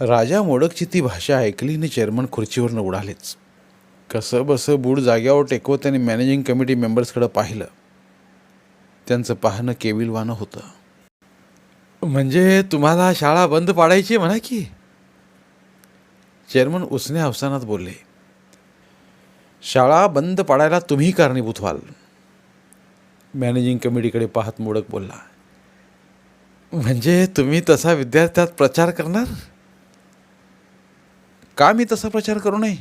राजा मोडकची ती भाषा ऐकली आणि चेअरमन खुर्चीवरनं उडालेच. कसं बसं बूड जाग्यावर टेकवत त्यांनी मॅनेजिंग कमिटी मेंबर्सकडं पाहिलं. त्यांचं पाहणं केविलवानं होतं. म्हणजे तुम्हाला शाळा बंद पाडायची म्हणा की? चेअरमन उसने अवसानात बोलले शाळा बंद पाडायला तुम्ही कारणीभूत व्हाल. मॅनेजिंग कमिटीकडे पाहत मोडक बोलला म्हणजे तुम्ही तसा विद्यार्थ्यात प्रचार करणार? का मी तसा प्रचार करू नये?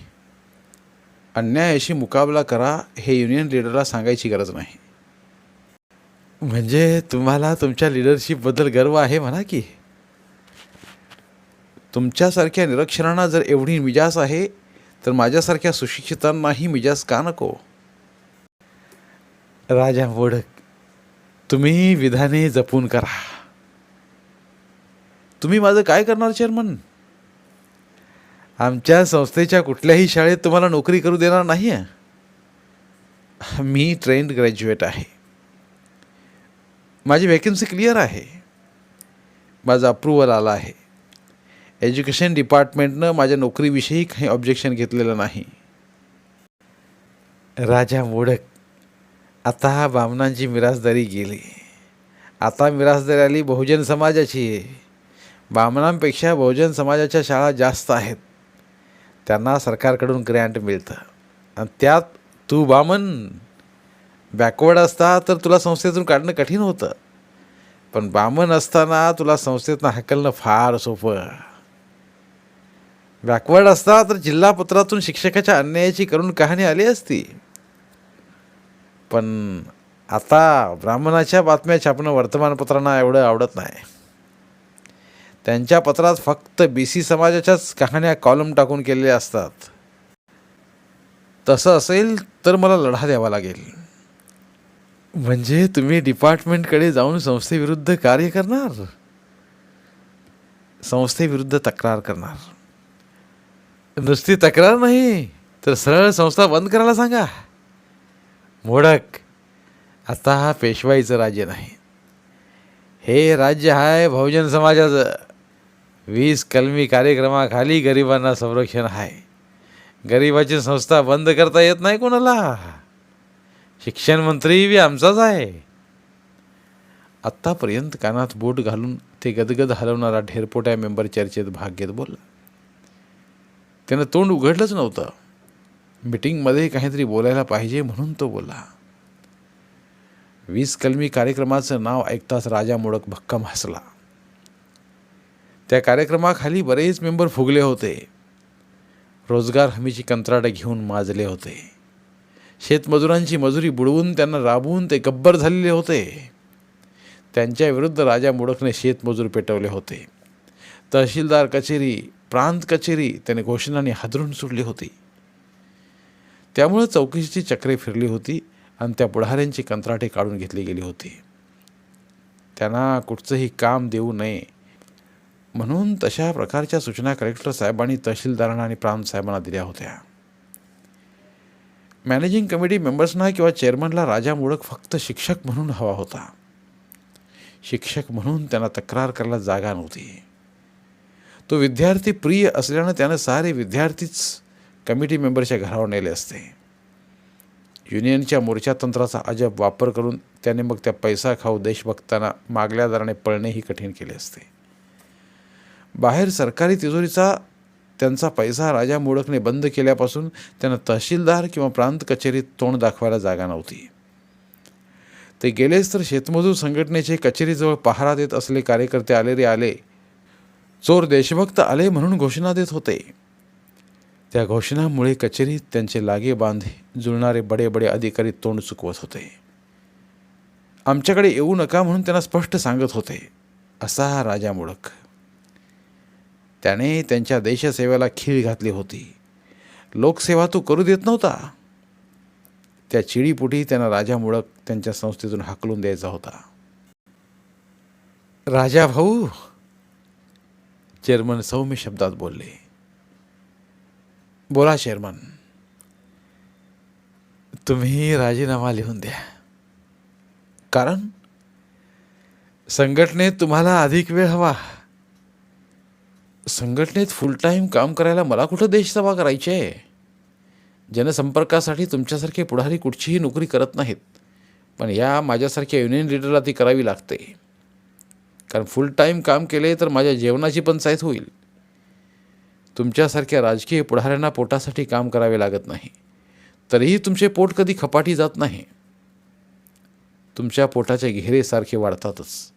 अन्यायाशी मुकाबला करा हे युनियन लिडरला सांगायची गरज नाही. म्हणजे तुम्हाला तुमच्या लिडरशिपबद्दल गर्व आहे म्हणा की? तुमच्यासारख्या निरक्षरांना जर एवढी मिजास आहे तर माझ्यासारख्या सुशिक्षितांनाही मिजास का नको? राजा मोडक तुम्ही विधाने जपून करा. तुम्ही माझं काय करणार चेअरमन आमच्या संस्थेच्या कुठल्याही शाळेत तुम्हाला नोकरी करू देणार नाही आहे मी ट्रेंड ग्रॅज्युएट आहे. माझी वॅकन्सी क्लिअर आहे. माझं अप्रुव्हल आलं आहे. एज्युकेशन डिपार्टमेंटनं माझ्या नोकरीविषयी काही ऑब्जेक्शन घेतलेलं नाही. राजा मोडक आता बामणांची मिरासदारी गेली. आता मिरासदारी आली बहुजन समाजाची. आहे बामणांपेक्षा बहुजन समाजाच्या शाळा जास्त आहेत. त्यांना सरकारकडून ग्रँट मिळतं. आणि त्यात तू बामन बॅकवर्ड असता तर तुला संस्थेतून काढणं कठीण होतं. पण बामन असताना तुला संस्थेतनं हाकलणं फार सोपं. बॅकवर्ड असता तर जिल्हापत्रातून शिक्षकाच्या अन्यायाची करून कहाणी आली असती. पण आता ब्राह्मणाच्या बातम्या छापणं वर्तमानपत्रांना एवढं आवडत नाही. त्यांच्या पत्रात फक्त बी सी समाजाच्याच कहाण्या कॉलम टाकून केलेल्या असतात. तसं असेल तर मला लढा द्यावा लागेल. म्हणजे तुम्ही डिपार्टमेंटकडे जाऊन संस्थेविरुद्ध कार्य करणार? संस्थेविरुद्ध तक्रार करणार. नुसती तक्रार नाही तर सरळ संस्था बंद करायला सांगा. मोडक आता हा पेशवाईचं राज्य नाही. हे राज्य आहे बहुजन समाजाचं. वीस कलमी कार्यक्रमाखाली गरिबांना संरक्षण आहे. गरिबाची संस्था बंद करता येत नाही कोणाला? शिक्षण मंत्री बी आमचाच आहे. आत्तापर्यंत कानात बोट घालून ते गदगद हलवणारा ढेरपोट्या मेंबर चर्चेत भाग घेत बोलला. त्यानं तोंड उघडलंच नव्हतं. मिटिंगमध्ये काहीतरी बोलायला पाहिजे म्हणून तो बोलला. वीस कलमी कार्यक्रमाचं नाव ऐकताच राजा मोडक भक्कम हसला. त्या कार्यक्रमाखाली बरेच मेंबर फुगले होते. रोजगार हमीची कंत्राटं घेऊन माजले होते. शेतमजुरांची मजुरी बुडवून त्यांना राबवून ते गब्बर झालेले होते. त्यांच्या विरुद्ध राजा मोडकने शेतमजूर पेटवले होते. तहसीलदार कचेरी प्रांत कचेरी त्याने घोषणाने हादरून सोडली होती. त्यामुळं चौकशीची चक्रे फिरली होती आणि त्या पुढाऱ्यांची कंत्राटे काढून घेतली गेली होती. त्यांना कुठचंही काम देऊ नये म्हणून तशा प्रकारच्या सूचना कलेक्टर साहेबांनी तहसीलदारांना आणि प्रांत साहेबांना दिल्या होत्या. मॅनेजिंग कमिटी मेंबर्सना किंवा चेअरमनला राजा मोडक फक्त शिक्षक म्हणून हवा होता. शिक्षक म्हणून त्यांना तक्रार करायला जागा नव्हती. तो विद्यार्थी प्रिय असल्यानं त्यानं सारे विद्यार्थीच कमिटी मेंबरच्या घरावर नेले असते. युनियनच्या मोर्चा तंत्राचा अजब वापर करून त्याने मग त्या पैसा खाऊ देशभक्तांना मागल्या दराने पळणेही कठीण केले असते. बाहेर सरकारी तिजोरीचा त्यांचा पैसा राजा मोडकने बंद केल्यापासून त्यांना तहसीलदार किंवा प्रांत कचेरीत तोंड दाखवायला जागा नव्हती. ते गेलेच तर शेतमजूर संघटनेचे कचेरीजवळ पहारा देत असले कार्यकर्ते आले रे आले. चोर देशभक्त आले म्हणून घोषणा देत होते. त्या घोषणामुळे कचेरीत त्यांचे लागे बांधे जुळणारे बडे बडे अधिकारी तोंड चुकवत होते. आमच्याकडे येऊ नका म्हणून त्यांना स्पष्ट सांगत होते असा हा राजा मुळक त्याने त्यांच्या देशसेवेला खीळ घातली होती. लोकसेवा तो करू देत नव्हता. त्या चिडीपुटी त्यांना राजा मुळक त्यांच्या संस्थेतून हाकलून द्यायचा होता. राजा भाऊ चेअरमन सौम्य शब्दात बोलले. बोला चेअरमन. तुम्ही राजीनामा लिहून द्या. कारण संघटनेत तुम्हाला अधिक वेळ हवा. संघटनेत फुल टाईम काम करायला मला कुठं देशसेवा करायची आहे? जनसंपर्कासाठी तुमच्यासारखे पुढारी कुठचीही नोकरी करत नाहीत. पण या माझ्यासारख्या युनियन लिडरला ती करावी लागते. कारण फुल टाईम काम केले तर माझ्या जेवणाची पंचायत होईल. तुमच्यासारख्या राजकीय पुढाऱ्यांना पोटासाठी काम करावे लागत नाही. तरीही तुमचे पोट कधी खपाटी जात नाही. तुमच्या पोटाचे घेरेसारखे वाढतातच.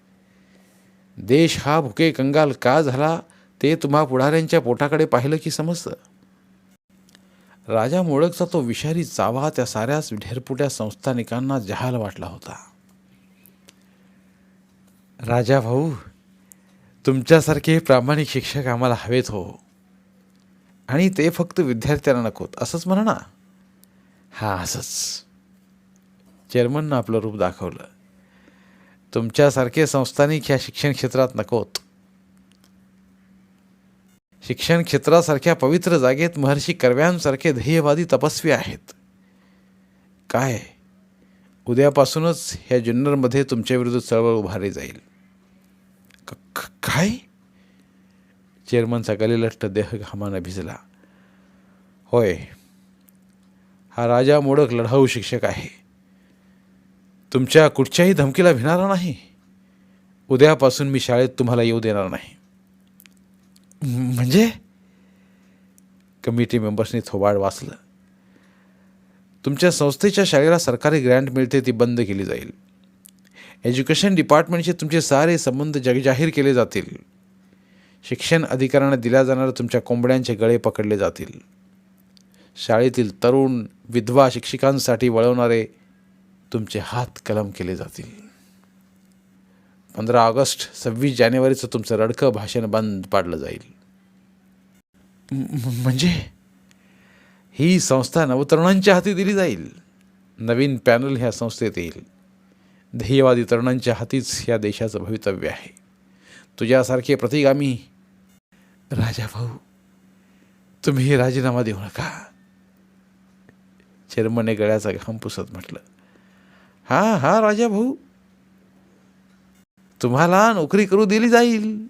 देश हा भुके कंगाल का झाला? ते तुम्हा पुढाऱ्यांच्या पोटाकडे पाहिलं की समजतं. राजा मोळकचा तो विषारी चावा त्या साऱ्याच ढेरपुट्या संस्थानिकांना जहाल वाटला होता. राजा भाऊ तुमच्यासारखे प्रामाणिक शिक्षक आम्हाला हवेत हो. आणि ते फक्त विद्यार्थ्यांना नकोत असंच म्हणा ना. हा असंच. चेअरमननं आपलं रूप दाखवलं. तुमच्यासारखे संस्थानिक ह्या शिक्षण क्षेत्रात नकोत शिक्षण क्षेत्रासारख्या पवित्र जागेत महर्षी कर्व्यांसारखे ध्येयवादी तपस्वी आहेत. काय? उद्यापासूनच ह्या जुन्नरमध्ये तुमच्या विरुद्ध चळवळ उभारली जाईल. काय? चेअरमनचा गलिलष्ट देह घामानं भिजला. होय. हा राजा मोडक लढाऊ शिक्षक आहे. तुमच्या कुठच्याही धमकीला भिणारा नाही. उद्यापासून मी शाळेत तुम्हाला येऊ देणार नाही. म्हणजे? कमिटी मेंबर्सनी थोबाड वाचलं. तुमच्या संस्थेच्या शाळेला सरकारी ग्रँट मिळते ती बंद केली जाईल. एज्युकेशन डिपार्टमेंटचे तुमचे सारे संबंध जगजाहीर केले जातील. शिक्षण अधिकाऱ्यांना दिल्या जाणाऱ्या तुमच्या कोंबड्यांचे गळे पकडले जातील. शाळेतील तरुण विधवा शिक्षकांसाठी वळवणारे तुमचे हात कलम केले जातील. पंधरा ऑगस्ट सव्वीस जानेवारीचं तुमचं रडकं भाषण बंद पाडलं जाईल. म्हणजे? ही संस्था नवतरुणांच्या हाती दिली जाईल. नवीन पॅनल ह्या संस्थेत येईल. ध्येयवादी तरुणांच्या हातीच ह्या देशाचं भवितव्य आहे. तुझ्यासारखे प्रतिगामी राजा भाऊ तुम्ही राजीनामा देऊ नका. चर्मने गळ्याचा घाम पुसत म्हटलं. हां हां राजा भाऊ तुम्हाला नोकरी करू दिली जाईल.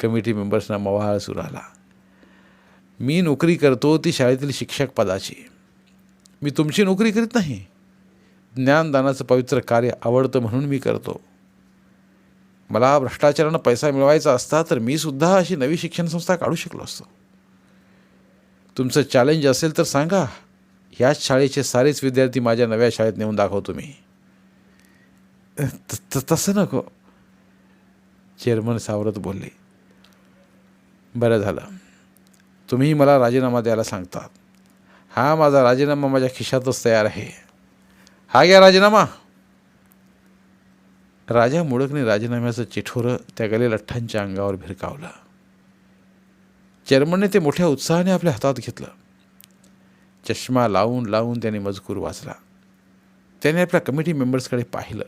कमिटी मेंबर्सना मवाळ सुरू आला मी नोकरी करतो ती शाळेतील शिक्षक पदाची. मी तुमची नोकरी करीत नाही. ज्ञानदानाचं पवित्र कार्य आवडतं म्हणून मी करतो. मला भ्रष्टाचारानं पैसा मिळवायचा असता तर मी सुद्धा अशी नवी शिक्षण संस्था काढू शकलो असतो. तुमचं चॅलेंज असेल तर सांगा. ह्याच शाळेचे सारेच विद्यार्थी माझ्या नव्या शाळेत नेऊन दाखवतो मी. तसं नको. चेअरमन सावरत बोलले बरं झालं. तुम्ही मला राजीनामा द्यायला सांगतात हा माझा राजीनामा माझ्या खिशातच तयार आहे. हा घ्या राजीनामा. राजा मुडकने राजीनाम्याचं चिठोरं त्या गले लठ्ठांच्या अंगावर भिरकावलं. चेअरमनने ते मोठ्या उत्साहाने आपल्या हातात घेतलं. चष्मा लावून लावून त्याने मजकूर वाचला. त्याने आपल्या कमिटी मेंबर्सकडे पाहिलं.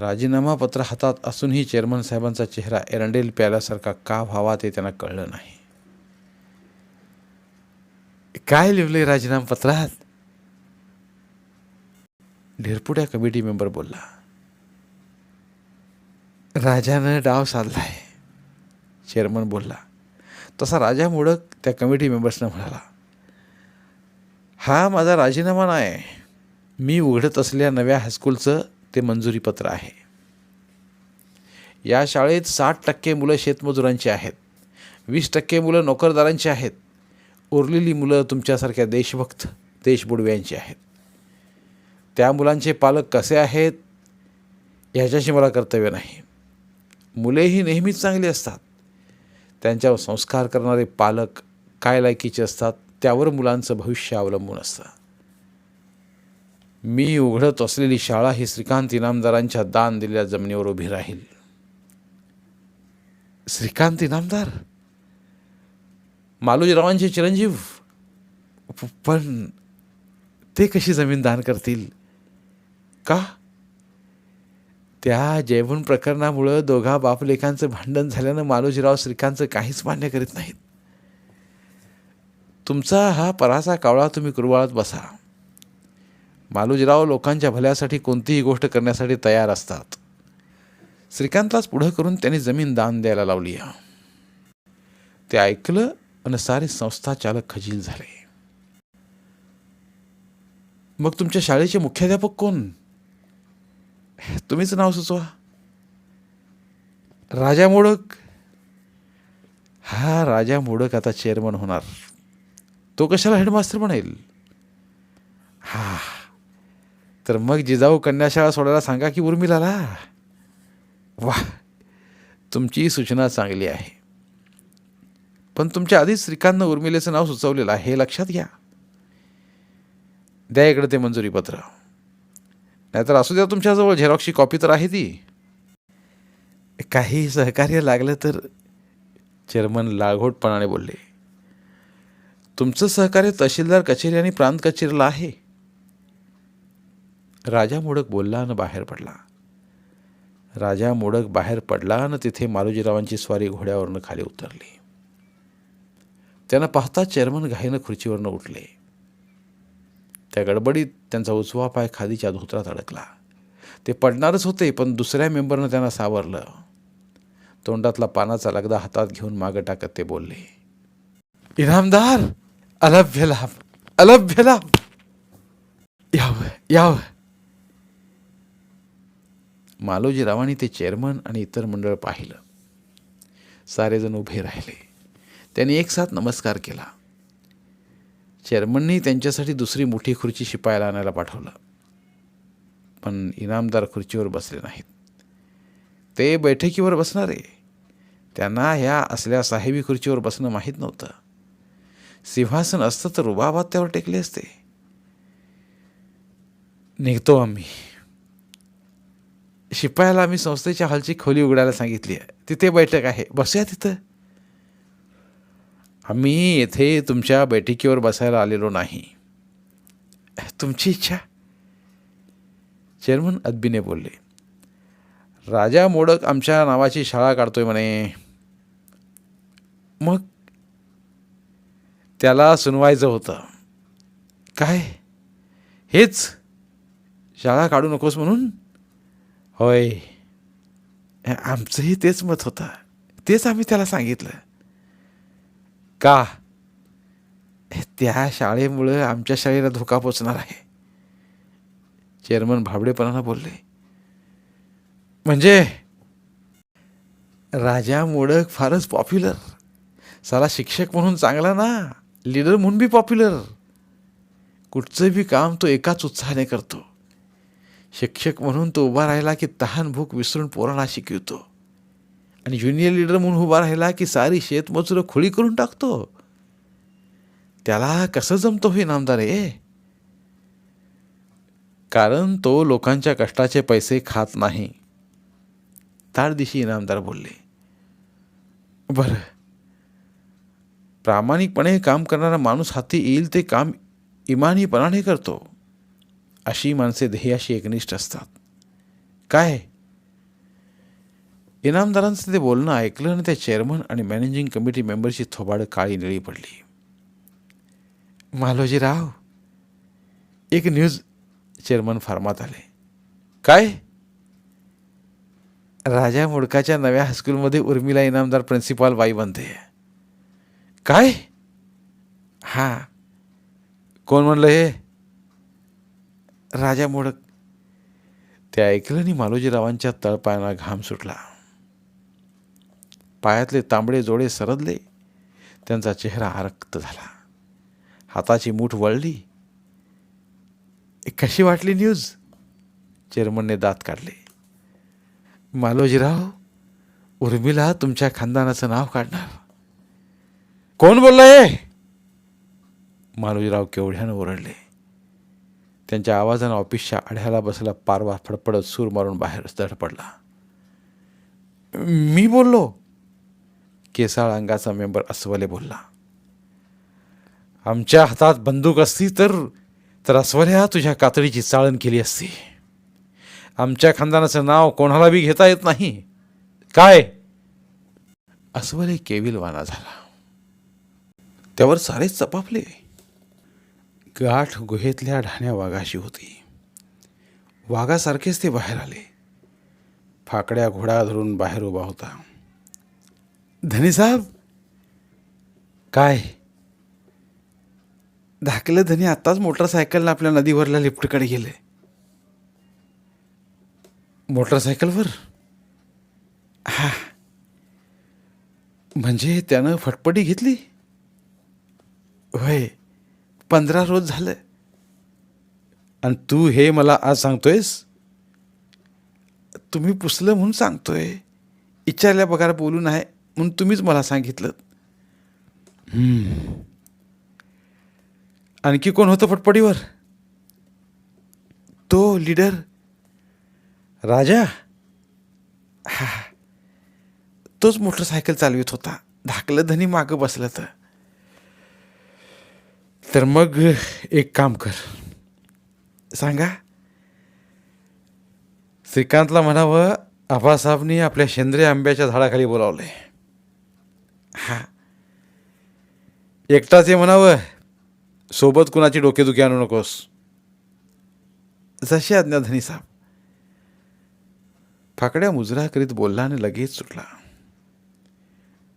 राजीनामा पत्र हातात असूनही चेअरमन साहेबांचा चेहरा एरंडेल प्याल्यासारखा का व्हावा ते त्यांना कळलं नाही. काय लिहिलंय राजीनामा पत्रात? ढेरपुट्या कमिटी मेंबर बोलला राजानं डाव साधलाय. चेअरमन बोलला तसा राजा मोडक त्या कमिटी मेंबर्सनं म्हणाला हा माझा राजीनामा नाही मी उघडत असलेल्या नव्या हायस्कूलचं ते मंजुरीपत्र आहे. या शाळेत साठ टक्के मुलं शेतमजुरांची आहेत. वीस टक्के मुलं नोकरदारांची आहेत. उरलेली मुलं तुमच्यासारख्या देशभक्त देशबुडव्यांची आहेत. त्या मुलांचे पालक कसे आहेत ह्याच्याशी मला कर्तव्य नाही. मुलेही नेहमीच चांगली असतात. त्यांच्यावर संस्कार करणारे पालक काय लायकीचे असतात त्यावर मुलांचं भविष्य अवलंबून असतं. मी उघडत असलेली शाळा ही श्रीकांत इनामदारांच्या दान दिलेल्या जमिनीवर उभी राहील. श्रीकांत इनामदार? मालोजीरावांचे चिरंजीव? पण ते कशी जमीन दान करतील? का? त्या जयभून प्रकरणामुळं दोघा बापलेखांचं भांडण झाल्यानं मालोजीराव श्रीकांतचं काहीच मान्य करीत नाहीत. तुमचा हा परासा कावळा तुम्ही कुरवाळत बसा. मालोजीराव लोकांच्या भल्यासाठी कोणतीही गोष्ट करण्यासाठी तयार असतात. श्रीकांतलाच पुढं करून त्यांनी जमीन दान द्यायला लावली ते ऐकलं आणि सारे संस्था चालक खजील झाले. मग तुमच्या शाळेचे मुख्याध्यापक कोण? तुम्हीच नाव सुचवा. राजा मोडक? हा राजा मोडक आता चेअरमन होणार. तो कशाला हेडमास्टर बनेल? तर मग जिजाऊ कन्याशाळा सोडायला सांगा की उर्मिलाला. वा तुमची सूचना चांगली आहे. पण तुमच्या आधीच श्रीकांतनं उर्मिलेचं नाव सुचवलेलं आहे हे लक्षात घ्या. द्या इकडे ते मंजुरीपत्र नाहीतर असू द्या तुमच्याजवळ झेरॉक्सची कॉपी तर आहे ती. काही सहकार्य लागलं तर चेअरमन लाघोटपणाने बोलले. तुमचं सहकार्य तहसीलदार कचेरी आणि प्रांत कचेरीला आहे. राजा मोडक बोलला आणि बाहेर पडला. राजा मोडक बाहेर पडला आणि तिथे मालोजीरावांची स्वारी घोड्यावरनं खाली उतरली. त्यांना पाहता चेअरमन घाईनं खुर्चीवरनं उठले. त्या गडबडीत त्यांचा उजवा पाय खादीच्या धोत्रात अडकला. ते पडणारच होते पण दुसऱ्या मेंबरनं त्यांना सावरलं. तोंडातला पानाचा लगदा हातात घेऊन मागं टाकत ते बोलले इनामदार अलभ्य लाभ अलभ्य लाभ यावं यावं. मालोजीरावांनी ते चेअरमन आणि इतर मंडळ पाहिलं. सारेजण उभे राहिले. त्यांनी एक साथ नमस्कार केला. चेअरमननी त्यांच्यासाठी दुसरी मोठी खुर्ची शिपायला आणायला पाठवलं. पण इनामदार खुर्चीवर बसले नाहीत. ते बैठकीवर बसणारे. त्यांना ह्या असल्या साहेबी खुर्चीवर बसणं माहीत नव्हतं. सिंहासन असतं तर रुबाबात त्यावर टेकले असते. निघतो आम्ही. शिपायाला आम्ही संस्थेच्या हॉलची खोली उघडायला सांगितली आहे. तिथे बैठक आहे. बसूया तिथं? आम्ही येथे तुमच्या बैठकीवर बसायला आलेलो नाही. तुमची इच्छा? चेअरमन अदबीने बोलले. राजा मोडक आमच्या नावाची शाळा काढतोय म्हणे. मग? त्याला सुनवायचं होतं. काय? हेच? शाळा काढू नकोस म्हणून? होय. आमचंही तेच मत होतं. तेच आम्ही त्याला सांगितलं. का? त्या शाळेमुळं आमच्या शाळेला धोका पोचणार आहे. चेअरमन भाबडेपणानं बोलले. म्हणजे? राजा मोडक फारच पॉप्युलर. साला शिक्षक म्हणून चांगला ना. लीडर म्हणून बी पॉप्युलर. कुठचं बी काम तो एकाच उत्साहाने करतो. शिक्षक म्हणून तो उभा राहिला की तहान भूक विसरून पोरांना शिकवतो आणि ज्युनियर लीडर म्हणून उभा राहिला की सारी शेतमजूर खुळी करून टाकतो. त्याला कसं जमतो हे नामदार आहे कारण तो लोकांच्या कष्टाचे पैसे खात नाही. तार दिशी इनामदार बोलले बरं. प्रामाणिकपणे काम करणारा माणूस हाती येईल ते काम इमानीपणाने करतो. अशी माणसे ध्येयाशी एकनिष्ठ असतात. काय? इनामदारांचं ते बोलणं ऐकलं आणि त्या चेअरमन आणि मॅनेजिंग कमिटी मेंबरची थोबाड काळी निळी पडली. मालोजीराव एक न्यूज चेअरमन फार्मात आले. काय? राजा मुडकाच्या नव्या हायस्कूलमध्ये उर्मिला इनामदार प्रिन्सिपाल बाई बनते. काय? हा. कोण म्हणलं हे? राजा मोडक. ते ऐकलं आणि मालोजीरावांच्या तळपायाला घाम सुटला. पायातले तांबडे जोडे सरदले. त्यांचा चेहरा आरक्त झाला. हाताची मूठ वळली. कशी वाटली न्यूज? चेअरमनने दात काढले. मालोजीराव उर्मिला तुमच्या खानदानाचं नाव काढणार. कोण बोललंय? मालोजीराव केवढ्यानं ओरडले. त्यांच्या आवाजानं ऑफिसच्या आढ्याला बसला पारवा फडफडत सूर मारून बाहेर धडपडला मी बोललो. केसाळ अंगाचा मेंबर अस्वले बोलला. आमच्या हातात बंदूक असती तर तर अस्वल्या तुझ्या कातडीची चाळण केली असती. आमच्या खानदानाचं नाव कोणाला बी घेता येत नाही. काय? अस्वले केविलवाना झाला. त्यावर सारेच चपापले. गाठ गुहेतल्या ढाण्या वाघाशी होती. वाघासारखेच ते बाहेर आले. फाकड्या घोडा धरून बाहेर उभा होता. धनी साहेब! काय? धाकलं धनी आत्ताच मोटरसायकलनं आपल्या नदीवरल्या लिफ्टकडे गेले. मोटरसायकलवर? हा. म्हणजे त्यानं फटफटी घेतली? होय. पंधरा रोज झालं आणि तू हे मला आज सांगतोयस तुम्ही पुसलं म्हणून सांगतोय. इच्छाल्या पगार बोलू नाही म्हणून तुम्हीच मला सांगितलं. आणखी कोण होतं फटपडीवर तो लीडर राजा? हा. तोच मोटरसायकल चालवित होता. धाकलं धनी मागं बसलं तर. तर मग एक काम कर. सांगा. श्रीकांतला म्हणावं आबासाहेबनी आपल्या शेंद्रे आंब्याच्या झाडाखाली बोलावलंय. हा. एकटाच हे म्हणावं. सोबत कुणाची डोकेदुखी आणू नकोस. जशी आज्ञाधनी साहेब फाकड्या मुजरा करीत बोलला आणि लगेच सुटला.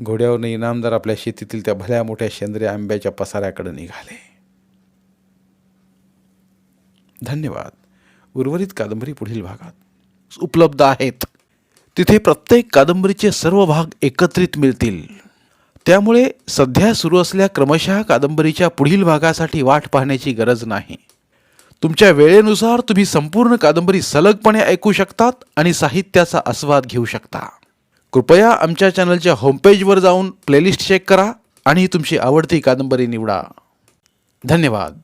घोड्यावरनं इनामदार आपल्या शेतीतील त्या भल्या मोठ्या शेंद्रे आंब्याच्या पसाऱ्याकडे निघाले. धन्यवाद. उर्वरित कादंबरी पुढील भागात. उपलब्ध आहेत. तिथे प्रत्येक कादंबरीचे सर्व भाग एकत्रित मिळतील. त्यामुळे सध्या सुरू असलेल्या क्रमशः कादंबरीच्या पुढील भागासाठी वाट पाहण्याची गरज नाही. तुमच्या वेळेनुसार तुम्ही संपूर्ण कादंबरी सलगपणे ऐकू शकतात आणि साहित्याचा आस्वाद घेऊ शकता. कृपया आमच्या चॅनलच्या होमपेजवर जाऊन प्लेलिस्ट चेक करा आणि तुमची आवडती कादंबरी निवडा. धन्यवाद.